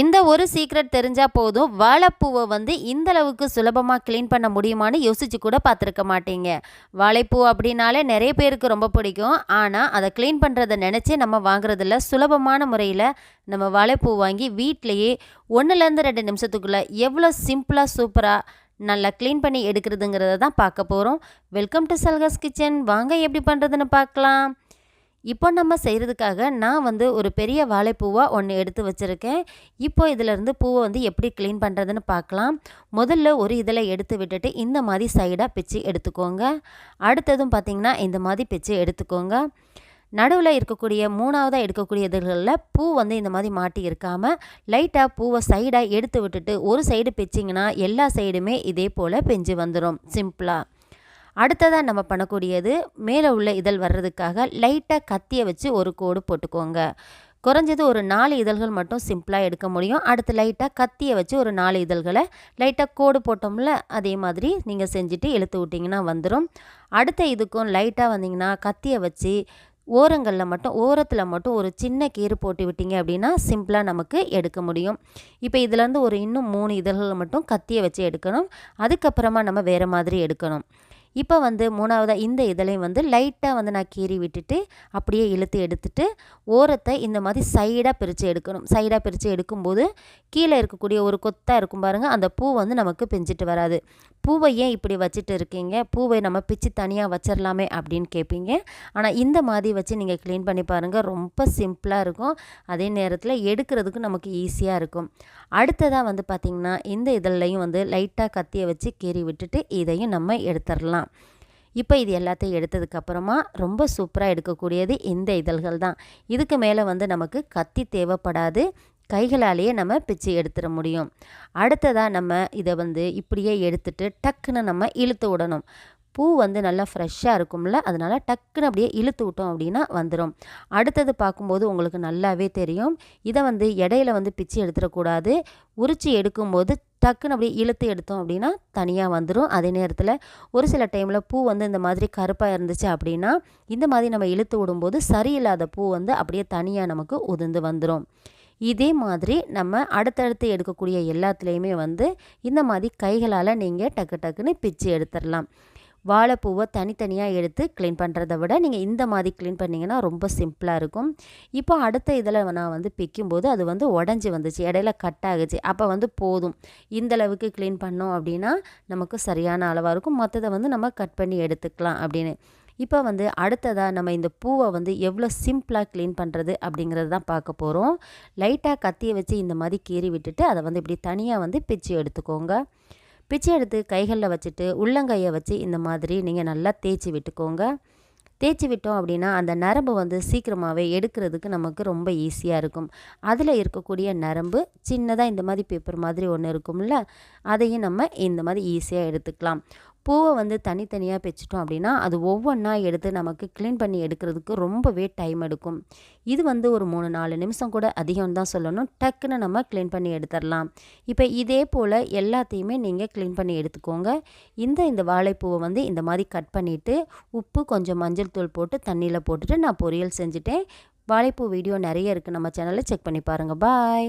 இந்த ஒரு சீக்ரெட் தெரிஞ்சால் போதும். வாழைப்பூவை வந்து இந்த அளவுக்கு சுலபமாக க்ளீன் பண்ண முடியுமான்னு யோசிச்சு கூட பார்த்துருக்க மாட்டீங்க. வாழைப்பூ அப்படின்னாலே நிறைய பேருக்கு ரொம்ப பிடிக்கும். ஆனால் அதை க்ளீன் பண்ணுறதை நினச்சி நம்ம வாங்குறதில்ல. சுலபமான முறையில் நம்ம வாழைப்பூ வாங்கி வீட்டிலையே ஒன்றுலேருந்து ரெண்டு நிமிஷத்துக்குள்ளே எவ்வளோ சிம்பிளாக சூப்பராக நல்லா க்ளீன் பண்ணி எடுக்கிறதுங்கிறத தான் பார்க்க போகிறோம் வெல்கம் டு சல்கஸ் கிச்சன் வாங்க எப்படி பண்ணுறதுன்னு பார்க்கலாம். இப்போ நம்ம செய்கிறதுக்காக நான் வந்து ஒரு பெரிய வாழைப்பூவாக ஒன்று எடுத்து வச்சுருக்கேன். இப்போ இதிலேருந்து பூவை வந்து எப்படி க்ளீன் பண்ணுறதுன்னு பார்க்கலாம். முதல்ல ஒரு இதில் எடுத்து விட்டுட்டு இந்த மாதிரி சைடாக பிச்சு எடுத்துக்கோங்க. அடுத்ததும் பார்த்திங்கன்னா இந்த மாதிரி பிச்சு எடுத்துக்கோங்க. நடுவில் இருக்கக்கூடிய மூணாவதாக எடுக்கக்கூடிய இதுகளில் பூ வந்து இந்த மாதிரி மாட்டி இருக்காமல் லைட்டாக பூவை சைடாக எடுத்து விட்டுட்டு ஒரு சைடு பிச்சிங்கன்னா எல்லா சைடுமே இதே போல் பெஞ்சு வந்துடும் சிம்பிளாக அடுத்ததாக நம்ம பண்ணக்கூடியது மேலே உள்ள இதழ் வர்றதுக்காக லைட்டாக கத்தியை வச்சு ஒரு கோடு போட்டுக்கோங்க. குறைஞ்சது ஒரு நாலு இதழ்கள் மட்டும் சிம்பிளாக எடுக்க முடியும். அடுத்து லைட்டாக கத்தியை வச்சு ஒரு நாலு இதழ்களை லைட்டாக கோடு போட்டோம்ல அதே மாதிரி நீங்கள் செஞ்சுட்டு இழுத்து விட்டிங்கன்னா வந்துடும் அடுத்த இதுக்கும் லைட்டாக வந்தீங்கன்னா கத்தியை வச்சு ஓரங்களில் மட்டும் ஓரத்தில் மட்டும் ஒரு சின்ன கீறு போட்டு விட்டீங்க அப்படின்னா சிம்பிளாக நமக்கு எடுக்க முடியும். இப்போ இதிலேருந்து ஒரு இன்னும் மூணு இதழ்கள் மட்டும் கத்தியை வச்சு எடுக்கணும். அதுக்கப்புறமா நம்ம வேறு மாதிரி எடுக்கணும். இப்போ வந்து மூணாவதாக இந்த இதழையும் வந்து லைட்டாக வந்து நான் கீறி விட்டுட்டு அப்படியே இழுத்து எடுத்துட்டு ஓரத்தை இந்த மாதிரி சைடாக பிரித்து எடுக்கணும். சைடாக பிரித்து எடுக்கும்போது கீழே இருக்கக்கூடிய ஒரு கொத்தாக இருக்கும் பாருங்கள் அந்த பூ வந்து நமக்கு பிஞ்சிட்டு வராது. பூவை ஏன் இப்படி வச்சுட்டு இருக்கீங்க? பூவை நம்ம பிச்சு தனியாக வச்சிடலாமே அப்படின்னு கேட்பீங்க ஆனால் இந்த மாதிரி வச்சு நீங்கள் க்ளீன் பண்ணி பாருங்கள் ரொம்ப சிம்பிளாக இருக்கும். அதே நேரத்தில் எடுக்கிறதுக்கு நமக்கு ஈஸியாக இருக்கும். அடுத்ததாக வந்து பார்த்திங்கன்னா இந்த இதழ்லையும் வந்து லைட்டாக கத்தியை வச்சு கீறி விட்டுட்டு இதையும் நம்ம எடுத்துடலாம் இப்போ இது எல்லாத்தையும் எடுத்ததுக்கப்புறமா ரொம்ப சூப்பராக எடுக்கக்கூடியது இந்த இதழ்கள் தான். இதுக்கு மேலே வந்து நமக்கு கத்தி தேவைப்படாது. கைகளாலேயே நம்ம பிச்சு எடுத்துட முடியும். அடுத்ததாக நம்ம இதை வந்து இப்படியே எடுத்துட்டு டக்குன்னு நம்ம இழுத்து விடணும். பூ வந்து நல்லா ஃப்ரெஷ்ஷாக இருக்கும்ல அதனால் டக்குன்னு அப்படியே இழுத்து விட்டோம் அப்படின்னா வந்துடும் அடுத்தது பார்க்கும்போது உங்களுக்கு நல்லாவே தெரியும். இதை வந்து இடையில வந்து பிச்சு எடுத்துடக்கூடாது. உரிச்சு எடுக்கும்போது டக்குன்னு அப்படியே இழுத்து எடுத்தோம் அப்படின்னா தனியாக வந்துடும் அதே நேரத்தில் ஒரு சில டைமில் பூ வந்து இந்த மாதிரி கருப்பாக இருந்துச்சு அப்படின்னா இந்த மாதிரி நம்ம இழுத்து விடும்போது சரியில்லாத பூ வந்து அப்படியே தனியாக நமக்கு உதிர்ந்து வந்துடும் இதே மாதிரி நம்ம அடுத்தடுத்து எடுக்கக்கூடிய எல்லாத்துலேயுமே வந்து இந்த மாதிரி கைகளால் நீங்கள் டக்கு டக்குன்னு பிச்சு எடுத்துடலாம். வாழைப்பூவை தனித்தனியாக எடுத்து க்ளீன் பண்ணுறத விட நீங்கள் இந்த மாதிரி க்ளீன் பண்ணிங்கன்னா ரொம்ப சிம்பிளாக இருக்கும். இப்போ அடுத்த இதில் நான் வந்து பிக்கும்போது அது வந்து உடஞ்சி வந்துச்சு இடையில கட் ஆகுச்சு. அப்போ வந்து போதும். இந்தளவுக்கு க்ளீன் பண்ணோம் அப்படின்னா நமக்கு சரியான அளவாக இருக்கும். மற்றதை வந்து நம்ம கட் பண்ணி எடுத்துக்கலாம் அப்படின்னு. இப்போ வந்து அடுத்ததாக நம்ம இந்த பூவை வந்து எவ்வளோ சிம்பிளாக க்ளீன் பண்ணுறது அப்படிங்கிறது தான் பார்க்க போகிறோம் லைட்டாக கத்தியை வச்சு இந்த மாதிரி கீறி விட்டுட்டு அதை வந்து இப்படி தனியாக வந்து பிச்சு எடுத்துக்கோங்க. பிச்சை எடுத்து கைகளில் வச்சுட்டு உள்ளங்கையை வச்சு இந்த மாதிரி நீங்கள் நல்லா தேய்ச்சி விட்டுக்கோங்க. தேய்ச்சி விட்டோம் அப்படின்னா அந்த நரம்பு வந்து சீக்கிரமாகவே எடுக்கிறதுக்கு நமக்கு ரொம்ப ஈஸியாக இருக்கும். அதில் இருக்கக்கூடிய நரம்பு சின்னதாக இந்த மாதிரி பேப்பர் மாதிரி ஒன்று இருக்கும்ல அதையும் நம்ம இந்த மாதிரி ஈஸியாக எடுத்துக்கலாம். பூவை வந்து தனித்தனியாக பிச்சிட்டோம் அப்படின்னா அது ஒவ்வொன்றா எடுத்து நமக்கு க்ளீன் பண்ணி எடுக்கிறதுக்கு ரொம்பவே டைம் எடுக்கும். இது வந்து ஒரு மூணு நாலு நிமிஷம் கூட அதிகம் தான் சொல்லணும். டக்குன்னு நம்ம க்ளீன் பண்ணி எடுத்துடலாம். இப்போ இதே போல் எல்லாத்தையுமே நீங்கள் க்ளீன் பண்ணி எடுத்துக்கோங்க. இந்த இந்த வாழைப்பூவை வந்து இந்த மாதிரி கட் பண்ணிவிட்டு உப்பு கொஞ்சம் மஞ்சள் தூள் போட்டு தண்ணியில் போட்டுட்டு நான் பொரியல் செஞ்சுட்டேன். வாழைப்பூ வீடியோ நிறைய இருக்குது நம்ம சேனலில் செக் பண்ணி பாருங்கள் பாய்